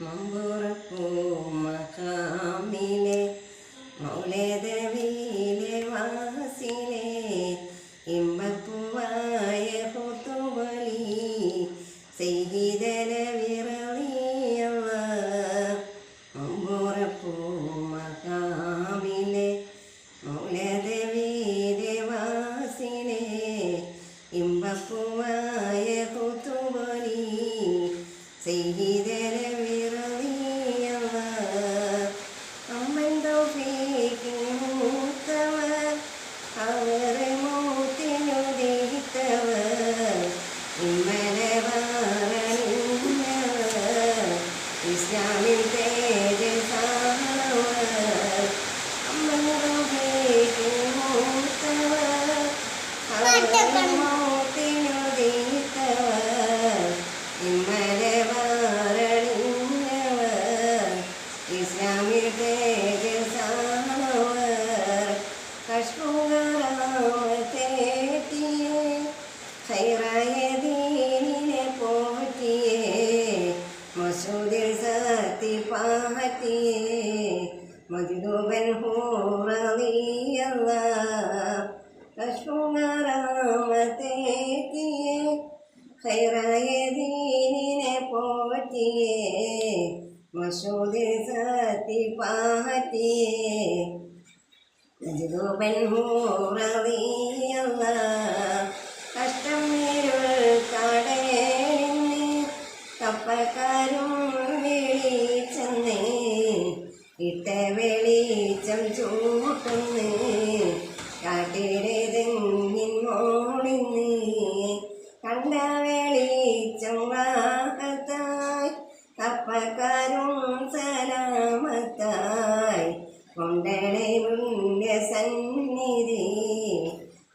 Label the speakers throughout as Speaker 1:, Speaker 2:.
Speaker 1: മമ്പുറപ്പൂ മഹാമിലെ മൗലദവിയിലെ വാസിലെ ഇമ്പപ്പൂവായ പുത്തുവലി ചെയ്തല വിറളിയവ മമ്പുറപ്പൂ മഹാമിലെ മൗലദവിയിലെ വാസിലെ ഇമ്പപ്പൂവായ പുത്തുവലി ചെയ്തല Islamic Day is our Kashmir. مجذوبا هو رضي الله أشكو رحمتك خير يديننا قوتي مسعود ذاتي فاهتي مجذوبا هو رضي വെളിച്ചം ചൂട്ടുന്ന്. കാട്ടിലെ തെങ്ങിൻ മോളിന്ന് കണ്ട വെളിച്ചം വാഹത്തായി കപ്പക്കാരും സലാമത്തായി. കൊണ്ടണേ മുന്റെ സന്നിധി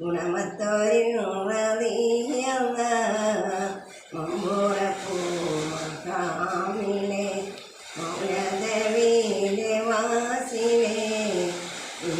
Speaker 1: ഗുണമത്തോരില്ല മമ്പുറപ്പൂ മഹാമിലെ